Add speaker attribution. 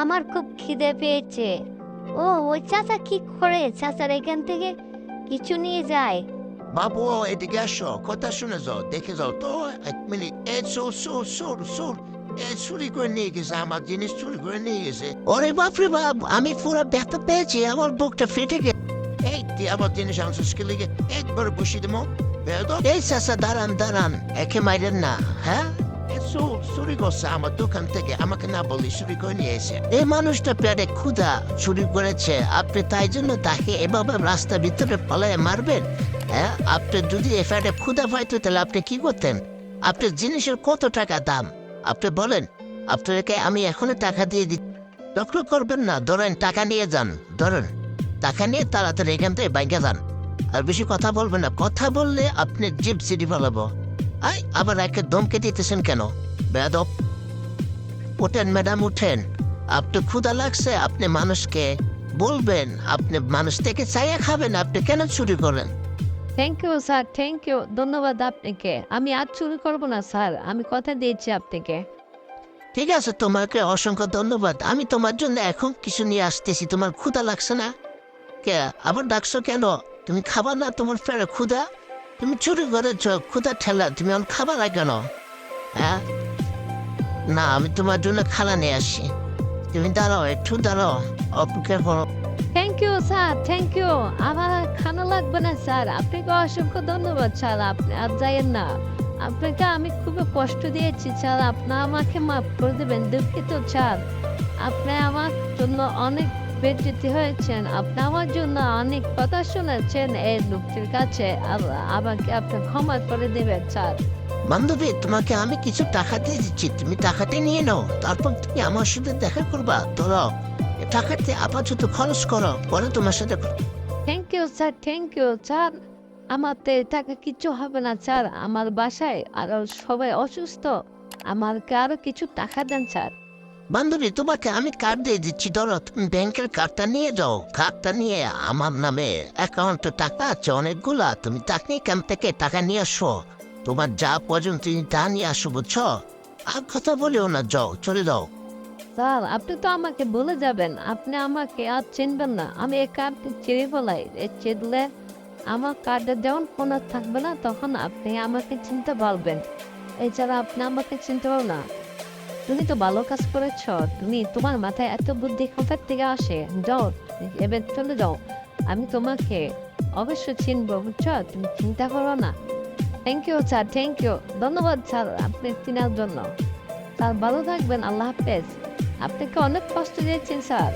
Speaker 1: আমার খুব খিদে পেয়েছে। ও ওই চাচা কি করে? চাচার এখান থেকে কিছু নিয়ে যায়।
Speaker 2: বাবু, এদিকে আসো, কথা শুনে যাও, দেখে যাও তো। এক মিনিট, এ সোর সোর সোর সোর এ, চুরি করে নিয়ে গেছে, আমার জিনিস চুরি করে নিয়ে গেছে। ওরে বাপরে বাপ, আমি পুরো ব্যথা পেয়েছি, আমার বুকটা ফেটে গেছে। এই তুই আমার জিনিস আনছিস কি লিগে? একবার বসিয়ে দেবো। এই চাষা দাঁড়ান দাঁড়ান, একে মাইরেন না হ্যাঁ? চোর করছে আমার দোকান থেকে আমাকে না বলি চুরি করে নিয়ে এসে এই মানুষটা পেটে ক্ষুধা চুরি করেছে আপনি তাই জন্য তাকে এভাবে রাস্তার ভিতরে পালায় মারবেন হ্যাঁ আপনি যদি এফআইআর ক্ষুদা পাইতো তাহলে আপনি কি করতেন আপনার জিনিসের কত টাকা দাম আপনি বলেন আপনাকে আমি এখনই টাকা দিয়ে দিই ডক্টর করবেন না ধরেন টাকা নিয়ে যান ধরেন টাকা নিয়ে তাড়াতাড়ি এখান থেকে বাইকে যান আর বেশি কথা বলবেন না কথা বললে আপনি জিপ সিটি ফেলাবো আই আবার একে দমকে দিতেছেন কেন? বেদব ওঠেন ম্যাডাম উঠেন। আপনি ক্ষুদা লাগছে আপনি মানুষকে বলবেন আপনি মানুষ থেকে চাইয়া খাবেন আপনি কেন চুরি করেন?
Speaker 3: Thank you sir thank you ধন্যবাদ আপনাকে। আমি আর চুরি করব না স্যার আমি কথা দিয়েছি আপনাকে।
Speaker 2: ঠিক আছে তোমাকে অসংখ্য ধন্যবাদ। আমি তোমার জন্য এখন কিছু নিয়ে আসতেছি তোমার ক্ষুধা লাগছে না? কে আবার ডাকছো কেন? তুমি খাবার না তোমার ফেরে ক্ষুধা? তুমি চুরি করেছ, ক্ষুধা ঠেলা, তুমি এখন খাবার না কেন হ্যাঁ? না, আমি তোমার জন্য খালা নিয়ে আসি। তুমি দাঁড়াও, একটু দাঁড়াও, অপেক্ষা করো।
Speaker 3: Thank you sir thank you আমার খানা লাগবে না স্যার আপনাকে অসংখ্য ধন্যবাদ স্যার আপনি আর যাইয়েন না। আপনাকে আমি খুবই কষ্ট দিয়েছি স্যার আপনি আমাকে মাফ করে দেবেন, দুঃখিত স্যার আপনি আমার জন্য অনেক বেজ্জিতি হয়েছেন। আপনি আমার জন্য অনেক কথা শুনেছেন। এই লোকটির কাছে আমাকে আপনি ক্ষমা করে দেবেন স্যার।
Speaker 2: বান্ধবী তোমাকে আমি কিছু টাকা দিয়ে দিচ্ছি। তুমি টাকাটি নিয়ে নাও। তারপর তুমি আমার সাথে দেখা করবা। ধরো টাকাটি আপাতত খরচ করো। পরে তোমার সাথে
Speaker 3: thank you sir thank you sir আমার তো টাকা কিছু হবে না স্যার। আমার বাসায় আরও সবাই অসুস্থ। আমাকে আরও কিছু টাকা দেন স্যার।
Speaker 2: বান্ধবী, তোমাকে আমি কার্ড দিয়ে দিচ্ছি। ধরো, ব্যাংকের কার্ডটা নিয়ে যাও। কার্ডটা নিয়ে আমার নামে অ্যাকাউন্টে টাকা আছে, অনেকগুলা। তুমি তাকে ক্যাম্প থেকে টাকা নিয়ে আসো। তোমার যা পর্যন্ত তুমি তা নিয়ে আসো, বুঝছ? আর কথা বলেও না, যাও, চলে যাও।
Speaker 3: স্যার, আপনি তো আমাকে বলে যাবেন। আপনি আমাকে আর চিনবেন না। আমি এই কার্ডটি চিনে ফেলাই। চিনলে আমার কার্ডে যেমন কোনো থাকবে না, তখন আপনি আমাকে চিনতে পারবেন। এছাড়া আপনি আমাকে চিনতে পারবেন না। তুমি তো ভালো কাজ করেছ। তুমি তোমার মাথায় এত বুদ্ধি কোথার থেকে আসে। যাও, এবার চলে যাও। আমি তোমাকে অবশ্যই চিনবো, বুঝছ? তুমি চিন্তা করো না। Thank you sir thank you ধন্যবাদ স্যার আপনি চিনার জন্য। স্যার ভালো থাকবেন, আল্লাহ হাফেজ। আপনাকে অনেক কষ্ট দিয়েছেন স্যার